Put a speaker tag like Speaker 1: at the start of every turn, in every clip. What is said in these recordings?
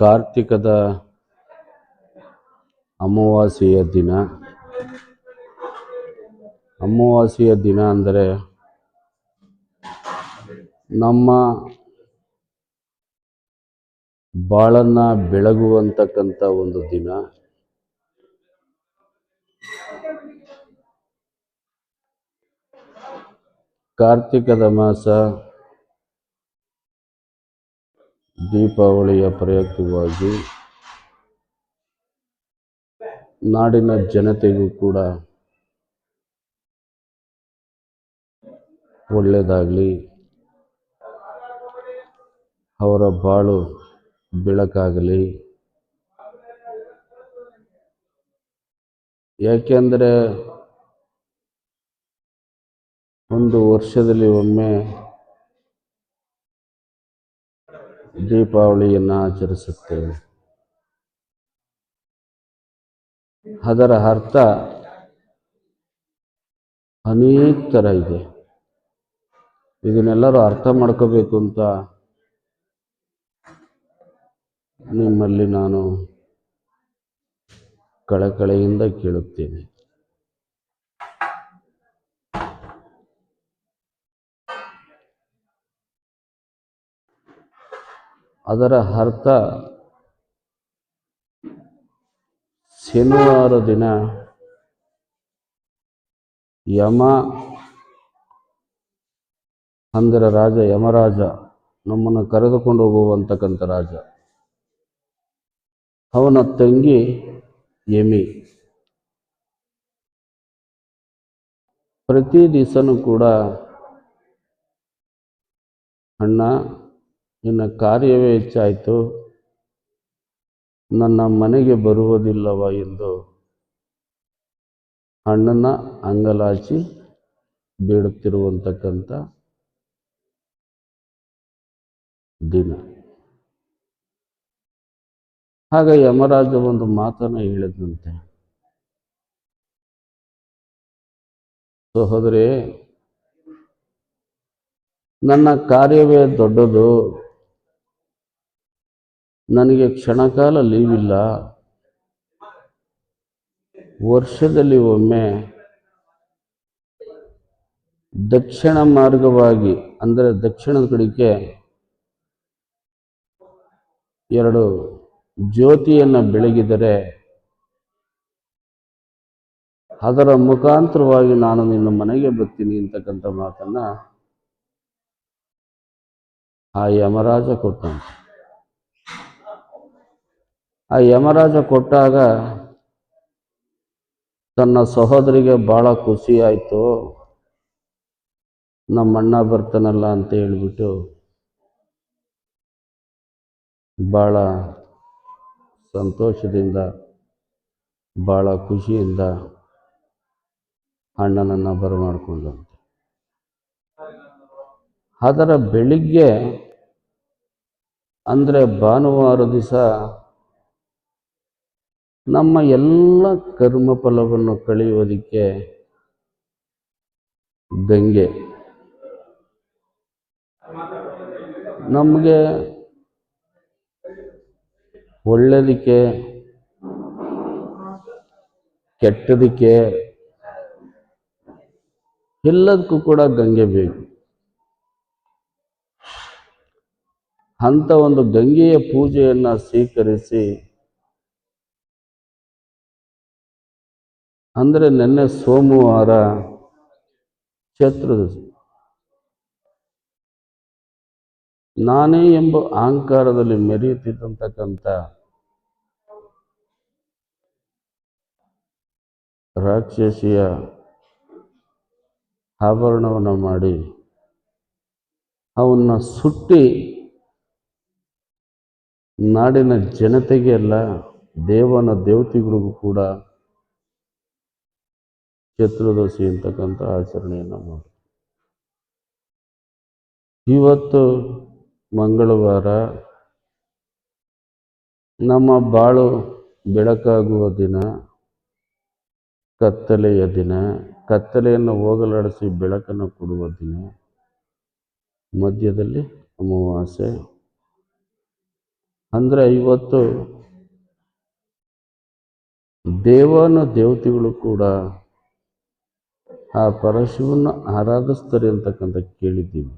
Speaker 1: ಕಾರ್ತಿಕದ ಅಮಾವಾಸ್ಯೆಯ ದಿನ. ಅಮಾವಾಸ್ಯೆಯ ದಿನ ಅಂದರೆ ನಮ್ಮ ಬಾಳನ್ನ ಬೆಳಗುವಂತಕ್ಕಂಥ ಒಂದು ದಿನ. ಕಾರ್ತಿಕದ ಮಾಸ ದೀಪಾವಳಿಯ ಪ್ರಯುಕ್ತವಾಗಿ ನಾಡಿನ ಜನತೆಗೂ ಕೂಡ ಒಳ್ಳೆಯದಾಗಲಿ ಅವರ ಬಾಳು ಬೆಳಕಾಗಲಿ. ಯಾಕೆಂದರೆ ಒಂದು ವರ್ಷದಲ್ಲಿ ಒಮ್ಮೆ ದೀಪಾವಳಿಯನ್ನು ಆಚರಿಸುತ್ತೇವೆ. ಅದರ ಅರ್ಥ ಅನೇಕ ಥರ ಇದೆ. ಇದನ್ನೆಲ್ಲರೂ ಅರ್ಥ ಮಾಡ್ಕೋಬೇಕು ಅಂತ ನಿಮ್ಮಲ್ಲಿ ನಾನು ಕಳಕಳೆಯಿಂದ ಕೇಳುತ್ತೇನೆ. ಅದರ ಅರ್ಥ ಶನಿವಾರ ದಿನ ಯಮ ಅಂದರೆ ರಾಜ, ಯಮರಾಜ, ನಮ್ಮನ್ನು ಕರೆದುಕೊಂಡು ಹೋಗುವಂತಕ್ಕಂಥ ರಾಜ. ಅವನ ತಂಗಿ ಯಮಿ. ಪ್ರತಿ ದಿವಸನೂ ಕೂಡ ಅಣ್ಣ ನಿನ್ನ ಕಾರ್ಯವೇ ಹೆಚ್ಚಾಯಿತು. ನನ್ನ ಮನೆಗೆ ಬರುವುದಿಲ್ಲವ ಎಂದು ಅಣ್ಣನ ಅಂಗಲಾಚಿ ಬೀಳುತ್ತಿರುವಂತಕ್ಕಂಥ ದಿನ. ಆಗ ಯಮರಾಜ ಒಂದು ಮಾತನ್ನು ಹೇಳಿದಂತೆ, ಸಹೋದರಿ, ನನ್ನ ಕಾರ್ಯವೇ ದೊಡ್ಡದು. ನನಗೆ ಕ್ಷಣಕಾಲ ಲೀವ್ ಇಲ್ಲ ವರ್ಷದಲ್ಲಿ ಒಮ್ಮೆ ದಕ್ಷಿಣ ಮಾರ್ಗವಾಗಿ, ಅಂದರೆ ದಕ್ಷಿಣದ ಕಡೆಗೆ ಎರಡು ಜ್ಯೋತಿಯನ್ನು ಬೆಳಗಿದರೆ ಅದರ ಮುಖಾಂತರವಾಗಿ ನಾನು ನಿನ್ನ ಮನೆಗೆ ಬರ್ತೀನಿ ಅಂತಕ್ಕಂಥ ಮಾತನ್ನು ಆ ಯಮರಾಜ ಕೊಟ್ಟಂತೆ. ಆ ಯಮರಾಜ ಕೊಟ್ಟಾಗ ತನ್ನ ಸಹೋದರಿಗೆ ಭಾಳ ಖುಷಿ ಆಯಿತು. ನಮ್ಮ ಅಣ್ಣ ಬರ್ತಾನಲ್ಲ ಅಂತ ಹೇಳಿಬಿಟ್ಟು ಭಾಳ ಸಂತೋಷದಿಂದ ಭಾಳ ಖುಷಿಯಿಂದ ಅಣ್ಣನನ್ನು ಬರಮಾಡಿಕೊಂಡಂತೆ. ಅದರ ಬೆಳಿಗ್ಗೆ ಅಂದರೆ ಭಾನುವಾರ ದಿವಸ ನಮ್ಮ ಎಲ್ಲ ಕರ್ಮಫಲವನ್ನು ಕಳೆಯುವುದಕ್ಕೆ ಗಂಗೆ ನಮಗೆ ಒಳ್ಳೆಯದಕ್ಕೆ ಕೆಟ್ಟದಕ್ಕೆ ಎಲ್ಲದಕ್ಕೂ ಕೂಡ ಗಂಗೆ ಬೇಕು. ಅಂಥ ಒಂದು ಗಂಗೆಯ ಪೂಜೆಯನ್ನು ಸ್ವೀಕರಿಸಿ ಅಂದರೆ ನಿನ್ನೆ ಸೋಮವಾರ ಚತುರ್ದ ನಾನೇ ಎಂಬ ಅಹಂಕಾರದಲ್ಲಿ ಮೆರೆಯುತ್ತಿದ್ದಂತಕ್ಕಂಥ ರಾಕ್ಷಸಿಯ ಆಭರಣವನ್ನು ಮಾಡಿ ಅವನ್ನ ಸುಟ್ಟಿ ನಾಡಿನ ಜನತೆಗೆ ಅಲ್ಲ ದೇವನ ದೇವತೆಗಳಿಗೂ ಕೂಡ ಚತುರ್ದಶಿ ಅಂತಕ್ಕಂಥ ಆಚರಣೆಯನ್ನು ಮಾಡಿ ಇವತ್ತು ಮಂಗಳವಾರ ನಮ್ಮ ಬಾಳು ಬೆಳಕಾಗುವ ದಿನ, ಕತ್ತಲೆಯ ದಿನ, ಕತ್ತಲೆಯನ್ನು ಹೋಗಲಾಡಿಸಿ ಬೆಳಕನ್ನು ಕೊಡುವ ದಿನ. ಮಧ್ಯದಲ್ಲಿ ಅಮಾವಾಸ್ಯೆ. ಅಂದರೆ ಇವತ್ತು ದೇವನ ದೇವತೆಗಳು ಕೂಡ ಆ ಪರಶಿವನ ಆರಾಧಿಸ್ತಾರೆ ಅಂತಕ್ಕಂಥ ಕೇಳಿದ್ದೀವಿ.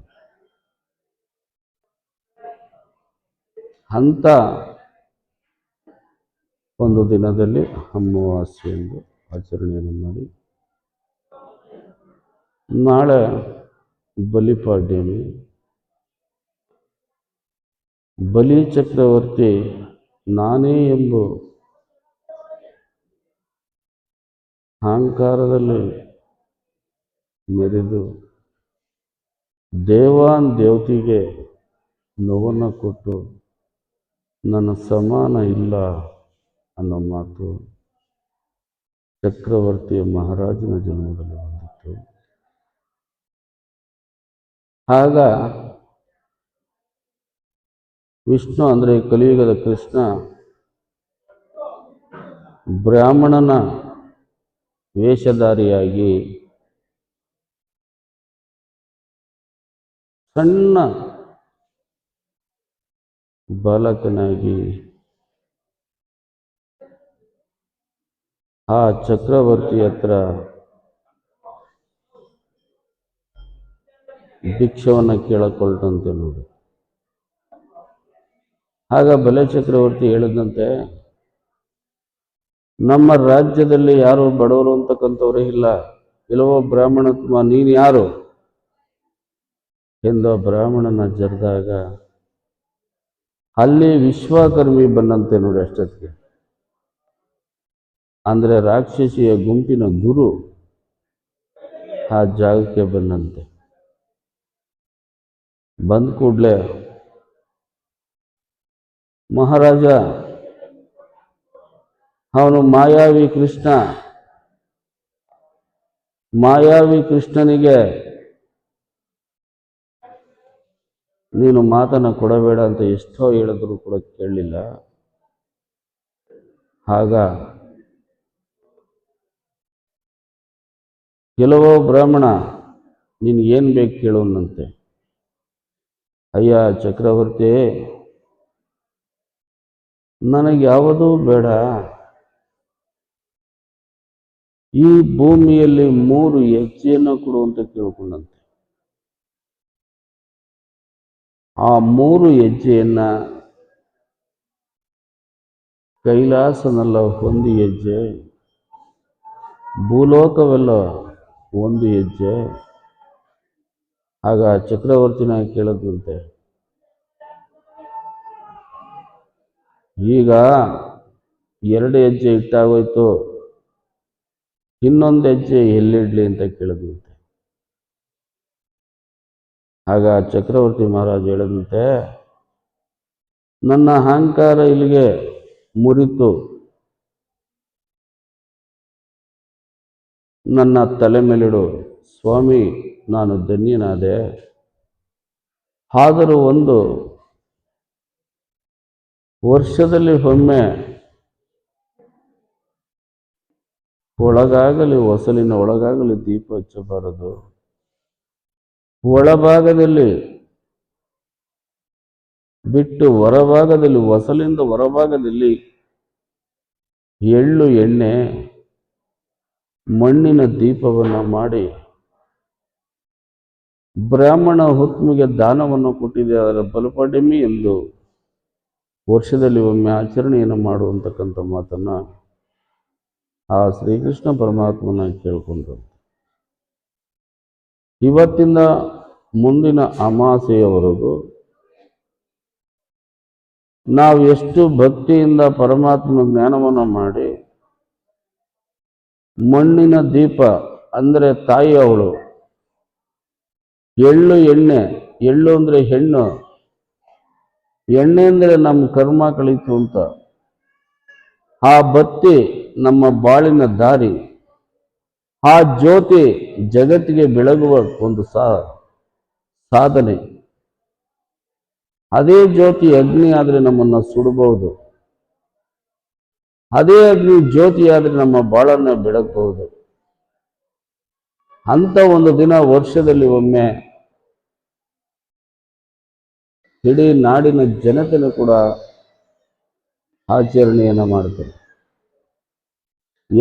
Speaker 1: ಅಂತ ಒಂದು ದಿನದಲ್ಲಿ ಅಮಾವಾಸ್ಯೆ ಎಂದು ಆಚರಣೆಯನ್ನು ಮಾಡಿ, ನಾಳೆ ಬಲಿಪಾಡ್ಯಮಿ. ಬಲಿ ಚಕ್ರವರ್ತಿ ನಾನೇ ಎಂಬ ಅಹಂಕಾರದಲ್ಲಿ ಮೆರೆದು ದೇವಾನ್ ದೇವತೆಗೆ ನೋವನ್ನು ಕೊಟ್ಟು ನನ್ನ ಸಮಾನ ಇಲ್ಲ ಅನ್ನೋ ಮಾತು ಚಕ್ರವರ್ತಿಯ ಮಹಾರಾಜನ ಜನ್ಮದಲ್ಲಿ ಬಂದಿತ್ತು. ಆಗ ವಿಷ್ಣು ಅಂದರೆ ಕಲಿಯುಗದ ಕೃಷ್ಣ ಬ್ರಾಹ್ಮಣನ ವೇಷಧಾರಿಯಾಗಿ ಸಣ್ಣ ಬಾಲಕನಾಗಿ ಆ ಚಕ್ರವರ್ತಿ ಹತ್ರ ಭಿಕ್ಷವನ್ನು ಕೇಳಕೊಳ್ತಂತೆ ನೋಡಿ. ಆಗ ಬಲೆ ಚಕ್ರವರ್ತಿ ಹೇಳಿದಂತೆ, ನಮ್ಮ ರಾಜ್ಯದಲ್ಲಿ ಯಾರು ಬಡವರು ಅಂತಕ್ಕಂಥವ್ರೇ ಇಲ್ಲ. ಕೆಲವೋ ಬ್ರಾಹ್ಮಣತ್ವ ನೀನು ಯಾರು? ಎಂದು ಬ್ರಾಹ್ಮಣನ ಜರಿದಾಗ ಅಲ್ಲಿ ವಿಶ್ವಕರ್ಮಿ ಬಂದಂತೆ ನೋಡಿ ಅಷ್ಟೊತ್ತಿಗೆ. ಅಂದರೆ ರಾಕ್ಷಸಿಯ ಗುಂಪಿನ ಗುರು ಆ ಜಾಗಕ್ಕೆ ಬಂದಂತೆ. ಬಂದ ಕೂಡಲೇ ಮಹಾರಾಜ, ಅವನು ಮಾಯಾವಿ ಕೃಷ್ಣ, ಮಾಯಾವಿ ಕೃಷ್ಣನಿಗೆ ನೀನು ಮಾತನ್ನು ಕೊಡಬೇಡ ಅಂತ ಎಷ್ಟೋ ಹೇಳಿದ್ರು ಕೂಡ ಕೇಳಲಿಲ್ಲ. ಆಗ ಕೆಲವೋ ಬ್ರಾಹ್ಮಣ ನಿನ್ಗೇನು ಬೇಕು ಕೇಳೋನಂತೆ ಅಯ್ಯ ಚಕ್ರವರ್ತಿ, ನನಗೆ ಯಾವುದೂ ಬೇಡ. ಈ ಭೂಮಿಯಲ್ಲಿ ಮೂರು ಹೆಜ್ಜೆಯನ್ನು ಕೊಡು ಅಂತ ಕೇಳ್ಕೊಂಡಂತೆ. ಆ ಮೂರು ಹೆಜ್ಜೆಯನ್ನು ಕೈಲಾಸನಲ್ಲ ಒಂದು ಹೆಜ್ಜೆ, ಭೂಲೋಕವೆಲ್ಲ ಒಂದು ಹೆಜ್ಜೆ. ಆಗ ಚಕ್ರವರ್ತಿನ ಕೇಳದಂತೆ ಈಗ ಎರಡು ಹೆಜ್ಜೆ ಇಟ್ಟಾಗೋಯ್ತು, ಇನ್ನೊಂದು ಹೆಜ್ಜೆ ಎಲ್ಲಿಡ್ಲಿ ಅಂತ ಕೇಳಿದಂತೆ ಆಗ ಚಕ್ರವರ್ತಿ ಮಹಾರಾಜ್ ಹೇಳಿದಂತೆ, ನನ್ನ ಅಹಂಕಾರ ಇಲ್ಲಿಗೆ ಮುರಿತು. ನನ್ನ ತಲೆ ಮೇಲಿಡು. ಸ್ವಾಮಿ, ನಾನು ಧನ್ಯನಾದೆ. ಆದರೂ ಒಂದು ವರ್ಷದಲ್ಲಿ ಒಮ್ಮೆ ಒಳಗಾಗಲಿ ಹೊಸಲಿನ ಒಳಗಾಗಲಿ ದೀಪ ಹಚ್ಚಬಾರದು. ಒಳಭಾಗದಲ್ಲಿ ಬಿಟ್ಟು ಹೊರಭಾಗದಲ್ಲಿ ಹೊಸಲಿಂದ ಹೊರಭಾಗದಲ್ಲಿ ಎಳ್ಳು ಎಣ್ಣೆ, ಮಣ್ಣಿನ ದೀಪವನ್ನು ಮಾಡಿ ಬ್ರಾಹ್ಮಣ ಹುತ್ಮಿಗೆ ದಾನವನ್ನು ಕೊಟ್ಟಿದೆ, ಅದರ ಬಲಪಡಿಮಿ ಎಂದು ವರ್ಷದಲ್ಲಿ ಒಮ್ಮೆ ಆಚರಣೆಯನ್ನು ಮಾಡುವಂತಕ್ಕಂಥ ಮಾತನ್ನು ಆ ಶ್ರೀಕೃಷ್ಣ ಪರಮಾತ್ಮನ ಕೇಳಿಕೊಂಡ್ರು. ಇವತ್ತಿಂದ ಮುಂದಿನ ಅಮಾಸೆಯವರೆಗೂ ನಾವು ಎಷ್ಟು ಭಕ್ತಿಯಿಂದ ಪರಮಾತ್ಮ ಜ್ಞಾನವನ್ನು ಮಾಡಿ ಮಣ್ಣಿನ ದೀಪ, ಅಂದರೆ ತಾಯಿ ಅವಳು ಎಳ್ಳು ಎಣ್ಣೆ, ಎಳ್ಳು ಅಂದರೆ ಹೆಣ್ಣು, ಎಣ್ಣೆ ಅಂದರೆ ನಮ್ಮ ಕರ್ಮ ಕಳೀತು ಅಂತ. ಆ ಬತ್ತಿ ನಮ್ಮ ಬಾಳಿನ ದಾರಿ. ಆ ಜ್ಯೋತಿ ಜಗತ್ತಿಗೆ ಬೆಳಗುವ ಒಂದು ಸಾಧನೆ. ಅದೇ ಜ್ಯೋತಿ ಅಗ್ನಿ ಆದರೆ ನಮ್ಮನ್ನು ಸುಡಬಹುದು. ಅದೇ ಅಗ್ನಿ ಜ್ಯೋತಿ ಆದರೆ ನಮ್ಮ ಬಾಳನ್ನು ಬೆಳಗಬಹುದು. ಅಂತ ಒಂದು ದಿನ ವರ್ಷದಲ್ಲಿ ಒಮ್ಮೆ ಇಡೀ ನಾಡಿನ ಜನತೆನೂ ಕೂಡ ಆಚರಣೆಯನ್ನು ಮಾಡ್ತಾರೆ.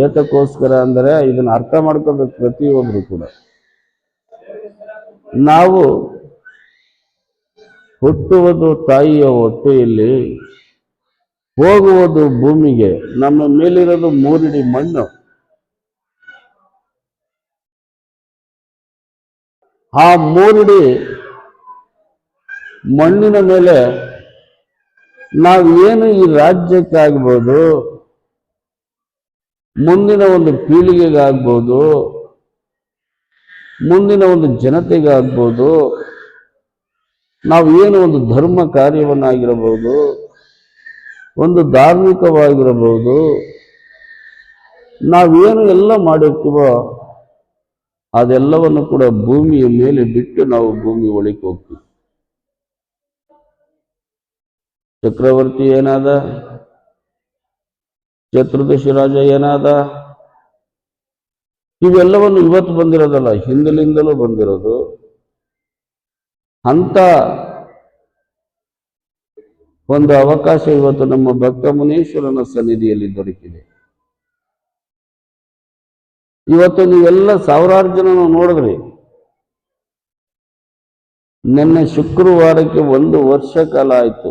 Speaker 1: ಏತಕ್ಕೋಸ್ಕರ ಅಂದರೆ ಇದನ್ನು ಅರ್ಥ ಮಾಡ್ಕೋಬೇಕು ಪ್ರತಿಯೊಬ್ಬರು ಕೂಡ. ನಾವು ಹುಟ್ಟುವುದು ತಾಯಿಯ ಹೊಟ್ಟೆಯಲ್ಲಿ, ಹೋಗುವುದು ಭೂಮಿಗೆ, ನಮ್ಮ ಮೇಲಿರೋದು ಮೂರಿಡಿ ಮಣ್ಣು. ಆ ಮೂರಿಡಿ ಮಣ್ಣಿನ ಮೇಲೆ ನಾವು ಏನು ಈ ರಾಜ್ಯಕ್ಕಾಗ್ಬೋದು ಮುಂದಿನ ಒಂದು ಪೀಳಿಗೆಗಾಗ್ಬೋದು, ಮುಂದಿನ ಒಂದು ಜನತೆಗಾಗ್ಬೋದು, ನಾವು ಏನು ಒಂದು ಧರ್ಮ ಕಾರ್ಯವನ್ನಾಗಿರಬಹುದು, ಒಂದು ಧಾರ್ಮಿಕವಾಗಿರಬಹುದು ನಾವೇನು ಎಲ್ಲ ಮಾಡಿರ್ತೀವೋ ಅದೆಲ್ಲವನ್ನು ಕೂಡ ಭೂಮಿಯ ಮೇಲೆ ಬಿಟ್ಟು ನಾವು ಭೂಮಿ ಹೋಗ್ತೀವಿ. ಚಕ್ರವರ್ತಿ ಏನಾದ? ಚತುರ್ದಶಿ ರಾಜ ಏನಾದ? ಇವೆಲ್ಲವನ್ನು ಇವತ್ತು ಬಂದಿರೋದಲ್ಲ, ಹಿಂದಿನಿಂದಲೂ ಬಂದಿರೋದು. ಅಂತ ಒಂದು ಅವಕಾಶ ಇವತ್ತು ನಮ್ಮ ಭಕ್ತ ಮುನೀಶ್ವರನ ಸನ್ನಿಧಿಯಲ್ಲಿ ದೊರಕಿದೆ. ಇವತ್ತು ನೀವೆಲ್ಲ ಸಾವಿರಾರು ಜನ ನೋಡಿದ್ರಿ. ನಿನ್ನೆ ಶುಕ್ರವಾರಕ್ಕೆ ಒಂದು ವರ್ಷ ಕಾಲ ಆಯಿತು.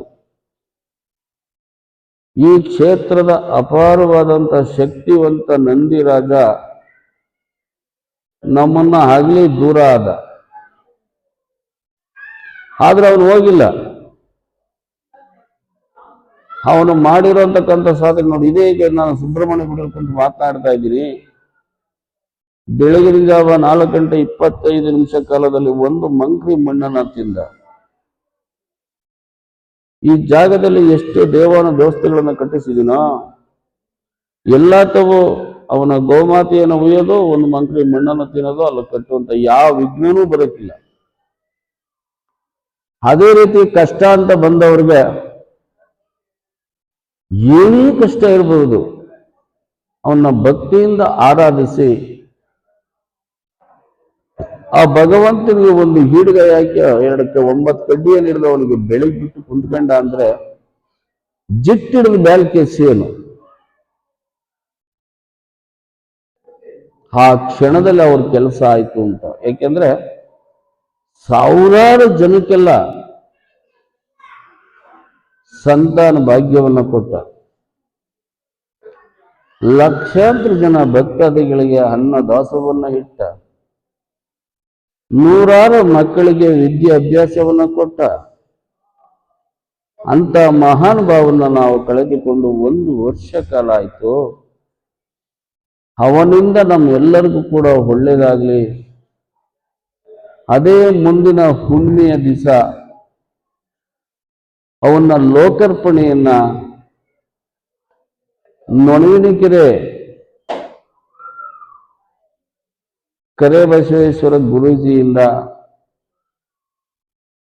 Speaker 1: ಈ ಕ್ಷೇತ್ರದ ಅಪಾರವಾದಂಥ ಶಕ್ತಿವಂತ ನಂದಿರಾಜ ನಮ್ಮನ್ನ ಆಗ್ಲಿ ದೂರ ಆದ. ಆದ್ರೆ ಅವನು ಹೋಗಿಲ್ಲ. ಅವನು ಮಾಡಿರೋಂತಕ್ಕಂಥ ಸಾಧನೆ ನೋಡಿ, ಇದೇ ಈಗ ನಾನು ಸುಬ್ರಹ್ಮಣ್ಯ ಗುಡಿಯಲ್ಲಿ ಕುಂತು ಮಾತನಾಡ್ತಾ ಇದ್ದೀನಿ. ಬೆಳಗಿನ ಜಾವ ನಾಲ್ಕು ಗಂಟೆ ಇಪ್ಪತ್ತೈದು ನಿಮಿಷ ಕಾಲದಲ್ಲಿ ಒಂದು ಮಂಕ್ರಿ ಮಣ್ಣನ್ನ ತಿಂದ. ಈ ಜಾಗದಲ್ಲಿ ಎಷ್ಟು ದೇವನ ದೇವಸ್ಥೆಗಳನ್ನ ಕಟ್ಟಿಸಿದಿನೋ ಎಲ್ಲ ತವು ಅವನ ಗೋಮಾತೆಯನ್ನು ಉಯ್ಯೋದು ಒಂದು ಮಂತ್ರಿ ಮಣ್ಣನ್ನು ತಿನ್ನೋದು, ಅಲ್ಲಿ ಕಟ್ಟುವಂತ ಯಾವ ವಿಘ್ನನೂ ಬರೋಕ್ಕಿಲ್ಲ ಅದೇ ರೀತಿ ಕಷ್ಟ ಅಂತ ಬಂದವ್ರಿಗೆ ಏನೇ ಕಷ್ಟ ಇರಬಹುದು ಅವನ್ನ ಭಕ್ತಿಯಿಂದ ಆರಾಧಿಸಿ ಆ ಭಗವಂತನಿಗೆ ಒಂದು ಹೀಡುಗೈ ಎರಡಕ್ಕೆ ಒಂಬತ್ತು ಕಡ್ಡಿಯನ್ನು ಹಿಡಿದು ಅವನಿಗೆ ಬೆಳೆ ಬಿಟ್ಟು ಕುಂತ್ಕೊಂಡ ಅಂದ್ರೆ ಜಿಟ್ಟಿಡಿದ ಬ್ಯಾಲ್ಕೆ ಸೇನು ಆ ಕ್ಷಣದಲ್ಲಿ ಅವ್ರ ಕೆಲಸ ಆಯ್ತು ಅಂತ. ಯಾಕೆಂದ್ರೆ ಸಾವಿರಾರು ಜನಕ್ಕೆಲ್ಲ ಸಂತಾನ ಭಾಗ್ಯವನ್ನ ಕೊಟ್ಟ. ಲಕ್ಷಾಂತರ ಜನ ಭಕ್ತಾದಿಗಳಿಗೆ ಅನ್ನ ದಾಸವನ್ನ ಇಟ್ಟ. ನೂರಾರು ಮಕ್ಕಳಿಗೆ ವಿದ್ಯಾಭ್ಯಾಸವನ್ನು ಕೊಟ್ಟ. ಅಂತ ಮಹಾನ್ ಭಾವನ್ನ ನಾವು ಕಳೆದುಕೊಂಡು ಒಂದು ವರ್ಷ ಕಾಲ ಆಯಿತು. ಅವನಿಂದ ನಮ್ಮೆಲ್ಲರಿಗೂ ಕೂಡ ಒಳ್ಳೇದಾಗಲಿ. ಅದೇ ಮುಂದಿನ ಹುಣ್ಣಿಮೆಯ ದಿವಸ ಅವನ ಲೋಕಾರ್ಪಣೆಯನ್ನ ನೊಣವಿನಕೆರೆ ಕರೆ ಬಸವೇಶ್ವರ ಗುರೂಜಿಯಿಂದ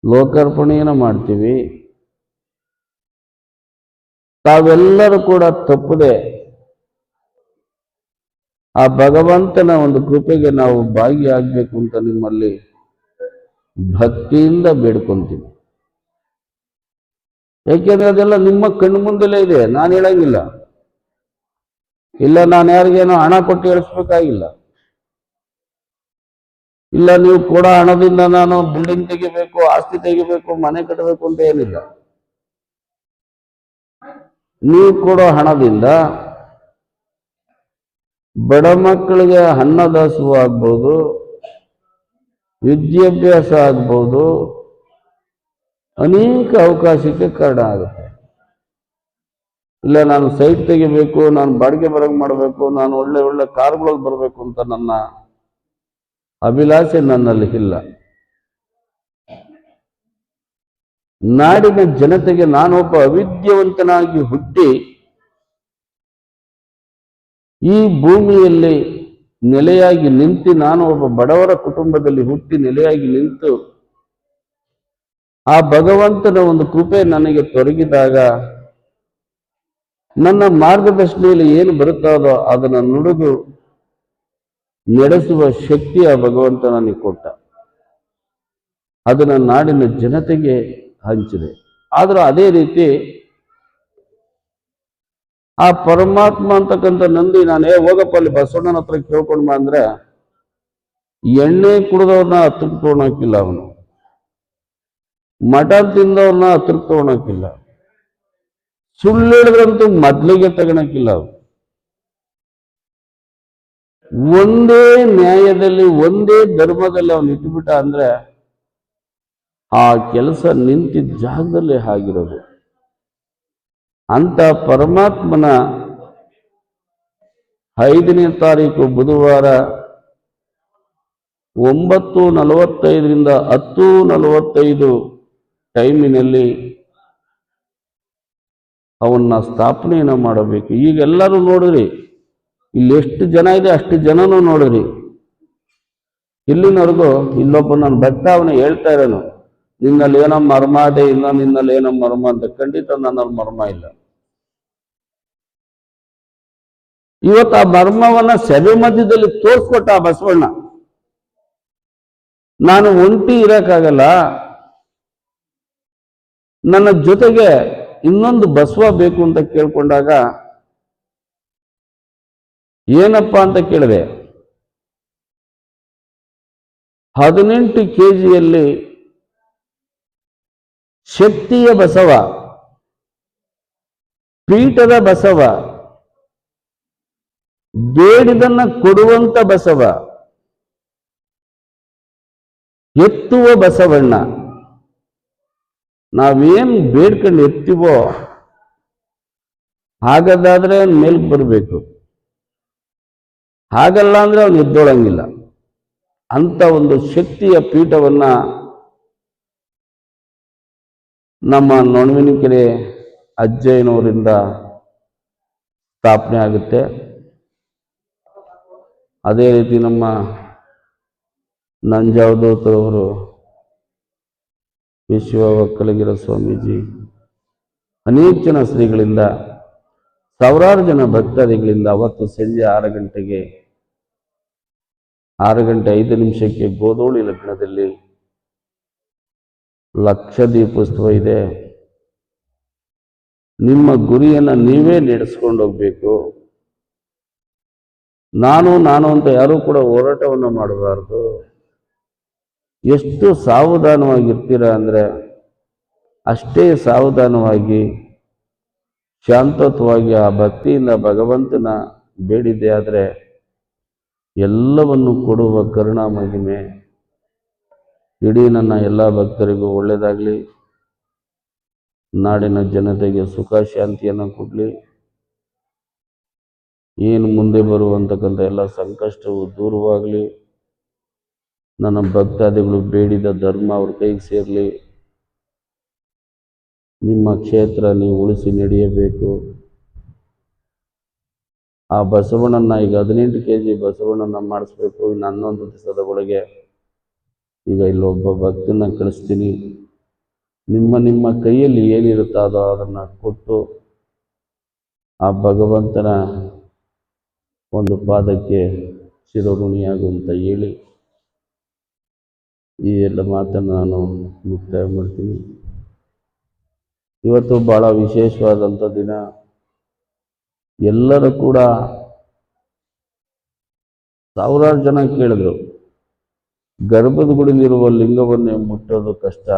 Speaker 1: ಲೋಕಾರ್ಪಣೆಯನ್ನು ಮಾಡ್ತೀವಿ. ತಾವೆಲ್ಲರೂ ಕೂಡ ತಪ್ಪದೆ ಆ ಭಗವಂತನ ಒಂದು ಕೃಪೆಗೆ ನಾವು ಭಾಗಿಯಾಗಬೇಕು ಅಂತ ನಿಮ್ಮಲ್ಲಿ ಭಕ್ತಿಯಿಂದ ಬೇಡ್ಕೊಂತೀವಿ. ಯಾಕೆಂದ್ರೆ ಅದೆಲ್ಲ ನಿಮ್ಮ ಕಣ್ಣು ಮುಂದಲೇ ಇದೆ. ನಾನು ಹೇಳಂಗಿಲ್ಲ. ಇಲ್ಲ, ನಾನು ಯಾರಿಗೇನೋ ಹಣ ಕೊಟ್ಟು ಹೇಳಿಸ್ಬೇಕಾಗಿಲ್ಲ. ಇಲ್ಲ, ನೀವು ಕೂಡ ಹಣದಿಂದ ನಾನು ಬಿಲ್ಡಿಂಗ್ ತೆಗಿಬೇಕು, ಆಸ್ತಿ ತೆಗಿಬೇಕು, ಮನೆ ಕಟ್ಟಬೇಕು ಅಂತ ಏನಿಲ್ಲ. ನೀವು ಕೊಡೋ ಹಣದಿಂದ ಬಡ ಮಕ್ಕಳಿಗೆ ಅನ್ನದಾಸೋಹ ಆಗ್ಬೋದು, ವಿದ್ಯಾಭ್ಯಾಸ ಆಗ್ಬೋದು, ಅನೇಕ ಅವಕಾಶಕ್ಕೆ ಕಾರಣ ಆಗುತ್ತೆ. ಇಲ್ಲ, ನಾನು ಸೈಟ್ ತೆಗಿಬೇಕು, ನಾನು ಬಾಡಿಗೆ ಬರಂಗ್ ಮಾಡಬೇಕು, ನಾನು ಒಳ್ಳೆ ಒಳ್ಳೆ ಕಾರ್ಗಳಲ್ಲಿ ಬರಬೇಕು ಅಂತ ನನ್ನ ಅಭಿಲಾಷೆ ನನ್ನಲ್ಲಿ ಇಲ್ಲ. ನಾಡಿನ ಜನತೆಗೆ ನಾನೊಬ್ಬ ಅವಿದ್ಯವಂತನಾಗಿ ಹುಟ್ಟಿ ಈ ಭೂಮಿಯಲ್ಲಿ ನೆಲೆಯಾಗಿ ನಿಂತು ನಾನು ಒಬ್ಬ ಬಡವರ ಕುಟುಂಬದಲ್ಲಿ ಹುಟ್ಟಿ ನೆಲೆಯಾಗಿ ನಿಂತು ಆ ಭಗವಂತನ ಒಂದು ಕೃಪೆ ನನಗೆ ತೊರಗಿದಾಗ ನನ್ನ ಮಾರ್ಗದರ್ಶನೆಯಲ್ಲಿ ಏನು ಬರುತ್ತದೋ ಅದನ್ನು ನುಡಿದು ನಡೆಸುವ ಶಕ್ತಿ ಆ ಭಗವಂತ ನನಗೆ ಕೊಟ್ಟ ಅದನ್ನು ನಾಡಿನ ಜನತೆಗೆ ಹಂಚಿದೆ. ಆದರೂ ಅದೇ ರೀತಿ ಆ ಪರಮಾತ್ಮ ಅಂತಕ್ಕಂಥ ನಂದಿ ನಾನು, ಹೋಗಪ್ಪ ಅಲ್ಲಿ ಬಸವಣ್ಣನ ಹತ್ರ ಕೇಳ್ಕೊಂಡ್ ಬಾ ಅಂದ್ರೆ ಎಣ್ಣೆ ಕುಡಿದವ್ರನ್ನ ಹತ್ರಕ್ಕೆ ತೊಗೊಳಕಿಲ್ಲ ಅವನು. ಮಠ ತಿಂದವ್ರನ್ನ ಹತ್ರಕ್ಕೆ ತೊಗೊಳಕಿಲ್ಲ ಸುಳ್ಳು ಹೇಳಿದ್ರಂತೂ ಮೊದ್ಲಿಗೆ ತಗೊಳಕಿಲ್ಲ ಅವ್ರು ಒಂದೇ ನ್ಯಾಯದಲ್ಲಿ, ಒಂದೇ ಧರ್ಮದಲ್ಲಿ ಅವನು ಇಟ್ಬಿಟ್ಟ ಅಂದ್ರೆ ಆ ಕೆಲಸ ನಿಂತಿದ್ದ ಜಾಗದಲ್ಲಿ ಆಗಿರೋದು. ಅಂತ ಪರಮಾತ್ಮನ ಐದನೇ ತಾರೀಕು ಬುಧವಾರ ಒಂಬತ್ತು ನಲವತ್ತೈದರಿಂದ ಹತ್ತು ನಲವತ್ತೈದು ಟೈಮಿನಲ್ಲಿ ಅವನ್ನ ಸ್ಥಾಪನೆಯನ್ನು ಮಾಡಬೇಕು. ಈಗೆಲ್ಲರೂ ನೋಡಿರಿ ಇಲ್ಲಿ ಎಷ್ಟು ಜನ ಇದೆ ಅಷ್ಟು ಜನನೂ ನೋಡಿರಿ. ಇಲ್ಲಿನವರೆಗೂ ಇಲ್ಲೊಬ್ಬ ನನ್ನ ಭಕ್ತ, ಅವನು ಹೇಳ್ತಾ ಇರೋನು, ನಿನ್ನಲ್ಲಿ ಏನೋ ಮರ್ಮ ಇದೆ, ಇಲ್ಲ ನಿನ್ನಲ್ಲಿ ಏನೋ ಮರ್ಮ ಅಂತ. ಖಂಡಿತ ನನ್ನಲ್ಲಿ ಮರ್ಮ ಇಲ್ಲ. ಇವತ್ತು ಆ ಮರ್ಮವನ್ನ ಸಭೆ ಮಧ್ಯದಲ್ಲಿ ತೋರ್ಸ್ಕೊಟ್ಟ ಆ ಬಸವಣ್ಣ. ನಾನು ಒಂಟಿ ಇರಕ್ಕಾಗಲ್ಲ. ನನ್ನ ಜೊತೆಗೆ ಇನ್ನೊಂದು ಬಸವ ಬೇಕು ಅಂತ ಕೇಳ್ಕೊಂಡಾಗ ಏನಪ್ಪ ಅಂತ ಕೇಳಿದೆ. ಹದಿನೆಂಟು ಕೆಜಿಯಲ್ಲಿ ಶಕ್ತಿಯ ಬಸವ, ಪೀಠದ ಬಸವ, ಬೇಡಿದನ್ನ ಕೊಡುವಂತ ಬಸವ, ಎತ್ತುವ ಬಸವಣ್ಣ. ನಾವೇನ್ ಬೇಡ್ಕೊಂಡು ಎತ್ತೀವೋ ಹಾಗದಾದ್ರೆ ಮೇಲ್ಗೆ ಬರಬೇಕು. ಹಾಗಲ್ಲ ಅಂದರೆ ಅವನು ಎದ್ದೊಳಂಗಿಲ್ಲ. ಅಂತ ಒಂದು ಶಕ್ತಿಯ ಪೀಠವನ್ನು ನಮ್ಮ ನೊಣವಿನಕೆರೆ ಅಜ್ಜಯ್ಯನವರಿಂದ ಸ್ಥಾಪನೆ ಆಗುತ್ತೆ. ಅದೇ ರೀತಿ ನಮ್ಮ ನಂಜಾವಧೋತರವರು ವಿಶ್ವ ಒಕ್ಕಲಗಿರ ಸ್ವಾಮೀಜಿ ಅನೇಕ ಜನ ಶ್ರೀಗಳಿಂದ, ಸಾವಿರಾರು ಜನ ಭಕ್ತಾದಿಗಳಿಂದ ಅವತ್ತು ಸಂಜೆ ಆರು ಗಂಟೆಗೆ ಆರು ಗಂಟೆ ಐದು ನಿಮಿಷಕ್ಕೆ ಗೋಧೂಳಿ ಲಗ್ನದಲ್ಲಿ ಲಕ್ಷ ದೀಪೋತ್ಸವ ಇದೆ. ನಿಮ್ಮ ಗುರಿಯನ್ನು ನೀವೇ ನಡೆಸ್ಕೊಂಡು ಹೋಗ್ಬೇಕು. ನಾನು ನಾನು ಅಂತ ಯಾರೂ ಕೂಡ ಹೋರಾಟವನ್ನು ಮಾಡಬಾರ್ದು. ಎಷ್ಟು ಸಾವಧಾನವಾಗಿರ್ತೀರ ಅಂದರೆ ಅಷ್ಟೇ ಸಾವಧಾನವಾಗಿ, ಶಾಂತತ್ವವಾಗಿ ಆ ಭಕ್ತಿಯಿಂದ ಭಗವಂತನ ಬೇಡಿದೆ ಆದರೆ ಎಲ್ಲವನ್ನು ಕೊಡುವ ಕರುಣಾ ಮಹಿಮೆ ಇಡೀ ನನ್ನ ಎಲ್ಲ ಭಕ್ತರಿಗೂ ಒಳ್ಳೆಯದಾಗಲಿ ನಾಡಿನ ಜನತೆಗೆ ಸುಖ ಶಾಂತಿಯನ್ನು ಕೊಡಲಿ. ಏನು ಮುಂದೆ ಬರುವಂತಕ್ಕಂಥ ಎಲ್ಲ ಸಂಕಷ್ಟವು ದೂರವಾಗಲಿ. ನನ್ನ ಭಕ್ತಾದಿಗಳು ಬೇಡಿದ ಧರ್ಮ ಅವ್ರ ಕೈಗೆ ಸೇರಲಿ. ನಿಮ್ಮ ಕ್ಷೇತ್ರ ನೀವು ಉಳಿಸಿ ನಡೆಯಬೇಕು. ಆ ಬಸವಣ್ಣನ ಈಗ ಹದಿನೆಂಟು ಕೆ ಜಿ ಬಸವಣ್ಣನ ಮಾಡಿಸ್ಬೇಕು. ಇನ್ನು ಹನ್ನೊಂದು ದಿವಸದ ಒಳಗೆ ಈಗ ಇಲ್ಲೊಬ್ಬ ಭಕ್ತನ ಕಳಿಸ್ತೀನಿ. ನಿಮ್ಮ ನಿಮ್ಮ ಕೈಯಲ್ಲಿ ಏನಿರುತ್ತೋ ಅದು ಅದನ್ನು ಕೊಟ್ಟು ಆ ಭಗವಂತನ ಒಂದು ಪಾದಕ್ಕೆ ಅಂತ ಹೇಳಿ ಈ ಎಲ್ಲ ಮಾತನ್ನು ನಾನು ಮುಕ್ತಾಯ ಮಾಡ್ತೀನಿ. ಇವತ್ತು ಭಾಳ ವಿಶೇಷವಾದಂಥ ದಿನ. ಎಲ್ಲರೂ ಕೂಡ ಸಾವಿರಾರು ಜನ ಕೇಳಿದ್ರು. ಗರ್ಭದ ಗುಡಿಲಿರುವ ಲಿಂಗವನ್ನೇ ಮುಟ್ಟೋದು ಕಷ್ಟ.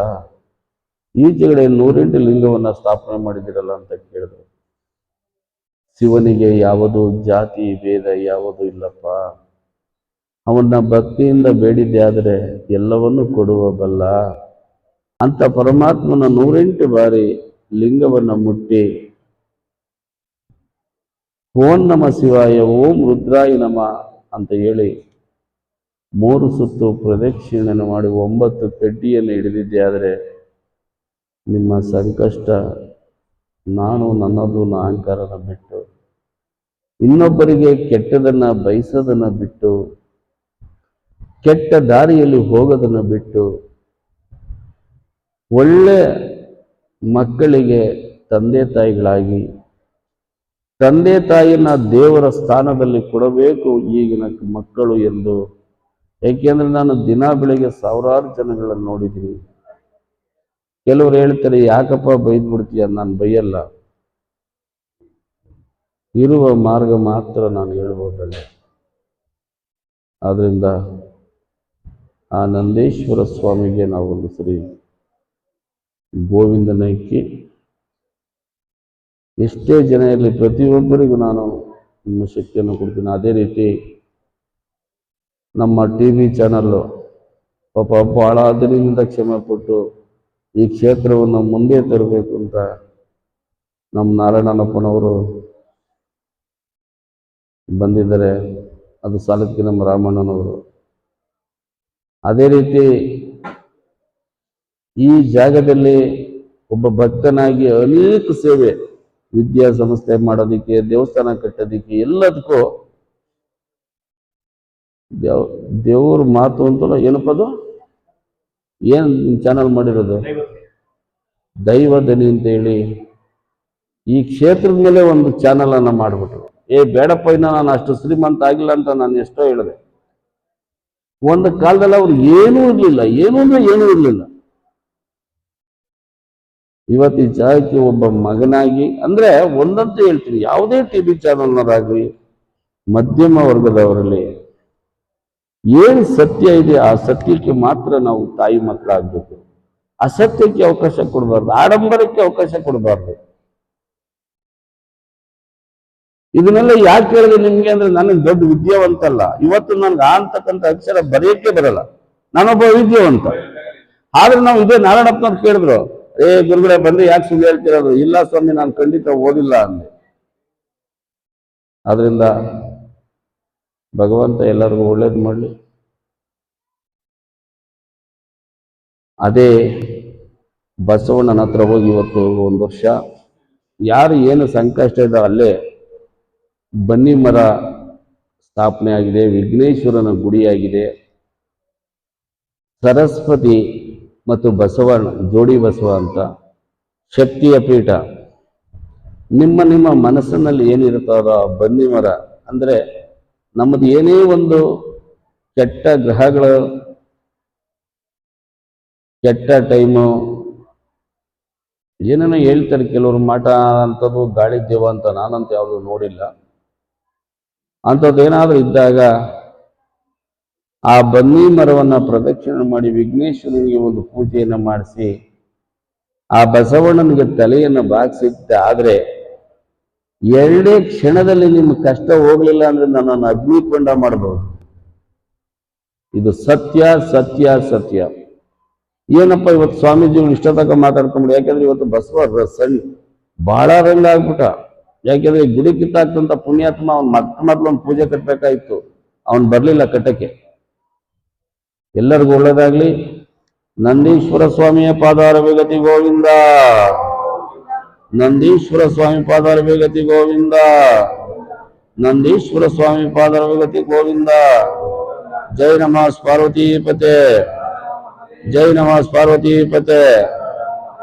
Speaker 1: ಈಚೆಗಡೆ ನೂರೆಂಟು ಲಿಂಗವನ್ನು ಸ್ಥಾಪನೆ ಮಾಡಿದಿರಲ್ಲ ಅಂತ ಕೇಳಿದ್ರು. ಶಿವನಿಗೆ ಯಾವುದು ಜಾತಿ ಭೇದ ಯಾವುದು ಇಲ್ಲಪ್ಪ. ಅವನ್ನ ಭಕ್ತಿಯಿಂದ ಬೇಡಿದ್ದೆ ಆದರೆ ಎಲ್ಲವನ್ನೂ ಕೊಡುವ ಬಲ್ಲ. ಅಂತ ಪರಮಾತ್ಮನ ನೂರೆಂಟು ಬಾರಿ ಲಿಂಗವನ್ನು ಮುಟ್ಟಿ ಓಂ ನಮ ಶಿವಾಯ, ಓಂ ರುದ್ರಾಯ ನಮ ಅಂತ ಹೇಳಿ ಮೂರು ಸುತ್ತು ಪ್ರದಕ್ಷಿಣೆಯನ್ನು ಮಾಡಿ ಒಂಬತ್ತು ಕಡ್ಡಿಯನ್ನು ಹಿಡಿದಿದ್ದೆ. ಆದರೆ ನಿಮ್ಮ ಸಂಕಷ್ಟ, ನಾನು ನನ್ನದು ಅಹಂಕಾರನ ಬಿಟ್ಟು, ಇನ್ನೊಬ್ಬರಿಗೆ ಕೆಟ್ಟದನ್ನ ಬಯಸೋದನ್ನು ಬಿಟ್ಟು, ಕೆಟ್ಟ ದಾರಿಯಲ್ಲಿ ಹೋಗೋದನ್ನು ಬಿಟ್ಟು, ಒಳ್ಳೆ ಮಕ್ಕಳಿಗೆ ತಂದೆ ತಾಯಿಗಳಾಗಿ ತಂದೆ ತಾಯಿನ ದೇವರ ಸ್ಥಾನದಲ್ಲಿ ಕೊಡಬೇಕು ಈಗಿನ ಮಕ್ಕಳು ಎಂದು. ಏಕೆಂದ್ರೆ ನಾನು ದಿನ ಬೆಳಿಗ್ಗೆ ಸಾವಿರಾರು ಜನಗಳನ್ನು ನೋಡಿದ್ದೀನಿ. ಕೆಲವರು ಹೇಳ್ತಾರೆ, ಯಾಕಪ್ಪ ಬೈದ್ಬಿಡ್ತೀಯ? ನಾನು ಬೈಯಲ್ಲ. ಇರುವ ಮಾರ್ಗ ಮಾತ್ರ ನಾನು ಹೇಳ್ಬೋದಲ್ಲ. ಆದ್ರಿಂದ ಆ ನಂದೇಶ್ವರ ಸ್ವಾಮಿಗೆ ನಾವೊಂದು ಸರಿ ಗೋವಿಂದನ ಇಕ್ಕಿ ಎಷ್ಟೇ ಜನ ಇರಲಿ, ಪ್ರತಿಯೊಬ್ಬರಿಗೂ ನಾನು ನಿಮ್ಮ ಶಕ್ತಿಯನ್ನು ಕೊಡ್ತೀನಿ. ಅದೇ ರೀತಿ ನಮ್ಮ ಟಿ ವಿ ಚಾನಲ್ಲು ಪಾಪ ಭಾಳ ಅದರಿಂದ ಕ್ಷಮೆ ಪಟ್ಟು ಈ ಕ್ಷೇತ್ರವನ್ನು ಮುಂದೆ ತರಬೇಕು ಅಂತ ನಮ್ಮ ನಾರಾಯಣಪ್ಪನವರು ಬಂದಿದ್ದಾರೆ. ಅದು ಸಾಲಕ್ಕೆ ನಮ್ಮ ರಾಮಣ್ಣನವರು. ಅದೇ ರೀತಿ ಈ ಜಾಗದಲ್ಲಿ ಒಬ್ಬ ಭಕ್ತನಾಗಿ ಅನೇಕ ಸೇವೆ ವಿದ್ಯಾಸಂಸ್ಥೆ ಮಾಡೋದಕ್ಕೆ, ದೇವಸ್ಥಾನ ಕಟ್ಟೋದಕ್ಕೆ ಎಲ್ಲದಕ್ಕೂ ದೇವ್, ದೇವ್ರ ಮಾತು ಅಂತಲ್ಲ ಏನಪ್ಪ ಅದು? ಏನು ಚಾನಲ್ ಮಾಡಿರೋದು? ದೈವ ದನಿ ಅಂತ ಹೇಳಿ ಈ ಕ್ಷೇತ್ರದ ಮೇಲೆ ಒಂದು ಚಾನಲ್ ಅನ್ನ ಮಾಡಿಬಿಟ್ರು. ಏ ಬೇಡಪ್ಪ, ಇನ್ನ ನಾನು ಅಷ್ಟು ಶ್ರೀಮಂತ ಆಗಿಲ್ಲ ಅಂತ ನಾನು ಎಷ್ಟೋ ಹೇಳಿದೆ. ಒಂದು ಕಾಲದಲ್ಲಿ ಅವ್ರಿಗೆ ಏನೂ ಇರಲಿಲ್ಲ, ಏನು ಅಂದ್ರೆ ಏನೂ ಇರಲಿಲ್ಲ. ಇವತ್ತು ಈ ಒಬ್ಬ ಮಗನಾಗಿ, ಅಂದ್ರೆ ಒಂದಂತ ಹೇಳ್ತೀನಿ, ಯಾವುದೇ ಟಿ ವಿ ಚಾನಲ್ನವರಾಗ್ಲಿ ಮಧ್ಯಮ ವರ್ಗದವರಲ್ಲಿ ಏನು ಸತ್ಯ ಇದೆ, ಆ ಸತ್ಯಕ್ಕೆ ಮಾತ್ರ ನಾವು ತಾಯಿ ಮಕ್ಕಳಾಗಬೇಕು. ಅಸತ್ಯಕ್ಕೆ ಅವಕಾಶ ಕೊಡಬಾರ್ದು, ಆಡಂಬರಕ್ಕೆ ಅವಕಾಶ ಕೊಡಬಾರ್ದು. ಇದನ್ನೆಲ್ಲ ಯಾಕೆ ಹೇಳಿದೆ ನಿಮ್ಗೆ ಅಂದ್ರೆ ನನಗೆ ದೊಡ್ಡ ವಿದ್ಯಾವಂತ ಅಲ್ಲ ಇವತ್ತು ನನ್ಗೆ ಆ ಅಕ್ಷರ ಬರೆಯಕ್ಕೆ ಬರಲ್ಲ. ನಾನೊಬ್ಬ ವಿದ್ಯಾವಂತ. ಆದ್ರೆ ನಾವು ಇದೇ ನಾರಾಯಣಪ್ಪನವ್ರು ಕೇಳಿದ್ರು ಏ ಗುರುಗಳೇ ಬಂದು ಯಾಕೆ ಸುಳ್ಳು ಹೇಳ್ತಿರೋದು? ಇಲ್ಲ ಸ್ವಾಮಿ, ನಾನು ಖಂಡಿತ ಓದಿಲ್ಲ ಅಂದೆ. ಆದ್ರಿಂದ ಭಗವಂತ ಎಲ್ಲರಿಗೂ ಒಳ್ಳೇದು ಮಾಡಲಿ. ಅದೇ ಬಸವಣ್ಣನ ಹತ್ರ ಹೋಗಿ ಇವತ್ತು ಒಂದು ವರ್ಷ, ಯಾರು ಏನು ಸಂಕಷ್ಟ ಇದೆ ಅಲ್ಲೇ ಬನ್ನಿ ಮರ ಸ್ಥಾಪನೆ ಆಗಿದೆ, ವಿಘ್ನೇಶ್ವರನ ಗುಡಿಯಾಗಿದೆ. ಸರಸ್ವತಿ ಮತ್ತು ಬಸವ, ಜೋಡಿ ಬಸವ ಅಂತ ಶಕ್ತಿಯ ಪೀಠ. ನಿಮ್ಮ ನಿಮ್ಮ ಮನಸ್ಸಿನಲ್ಲಿ ಏನಿರುತ್ತೋ ಬನ್ನಿ ಮರ. ಅಂದರೆ ನಮ್ಮದು ಏನೇ ಒಂದು ಕೆಟ್ಟ ಗ್ರಹಗಳು, ಕೆಟ್ಟ ಟೈಮು ಏನೇನೋ ಹೇಳ್ತಾರೆ ಕೆಲವರು, ಮಾಟ ಅಂಥದ್ದು ಗಾಳಿ ದೇವ ಅಂತ ನಾನಂತ ಯಾವುದು ನೋಡಿಲ್ಲ. ಅಂಥದ್ದು ಏನಾದರೂ ಇದ್ದಾಗ ಆ ಬನ್ನಿ ಮರವನ್ನು ಪ್ರದಕ್ಷಿಣೆ ಮಾಡಿ ವಿಘ್ನೇಶ್ವರನಿಗೆ ಒಂದು ಪೂಜೆಯನ್ನು ಮಾಡಿಸಿ, ಆ ಬಸವಣ್ಣನಿಗೆ ತಲೆಯನ್ನು ಬಾಗಿಸಿದ್ದೆ. ಆದರೆ ಎರಡೇ ಕ್ಷಣದಲ್ಲಿ ನಿಮ್ಮ ಕಷ್ಟ ಹೋಗಲಿಲ್ಲ ಅಂದ್ರೆ ನನ್ನನ್ನು ಅಗ್ನಿಕೊಂಡ ಮಾಡಬಹುದು ಇದು ಸತ್ಯ ಸತ್ಯ ಸತ್ಯ. ಏನಪ್ಪ ಇವತ್ತು ಸ್ವಾಮೀಜಿಗಳು ಇಷ್ಟ ತನಕ ಮಾತಾಡ್ಕೊಂಬಿಡಿ. ಯಾಕಂದ್ರೆ ಇವತ್ತು ಬಸವ ಸಣ್ಣ ಬಹಳ ರಂಗ ಆಗ್ಬಿಟ್ಟ. ಯಾಕಂದ್ರೆ ಗುಡಿ ಕಿತ್ತಾಗ್ತಂತ ಪುಣ್ಯಾತ್ಮ ಅವ್ನ ಮತ್ತೆ ಮೊದ್ಲು ಒಂದು ಪೂಜೆ ಕಟ್ಟಬೇಕಾಯ್ತು ಅವ್ನು ಬರಲಿಲ್ಲ ಕಟ್ಟಕ್ಕೆ. ಎಲ್ಲರಿಗೂ ಒಳ್ಳೇದಾಗ್ಲಿ ನಂದೀಶ್ವರ ಸ್ವಾಮಿಯ ಪಾದಾರ ವೇಗತಿ ಗೋವಿಂದ. ನಂದೀಶ್ವರ ಸ್ವಾಮಿ ಪಾದಾರ ವೇಗತಿ ಗೋವಿಂದ. ನಂದೀಶ್ವರ ಸ್ವಾಮಿ ಪಾದಾರ ವೇಗತಿ ಗೋವಿಂದ. ಜೈ ನಮಾಸ್ ಪಾರ್ವತಿ ಪತೆ ಜೈ ನಮಾಸ್ ಪಾರ್ವತಿ ಪತೆ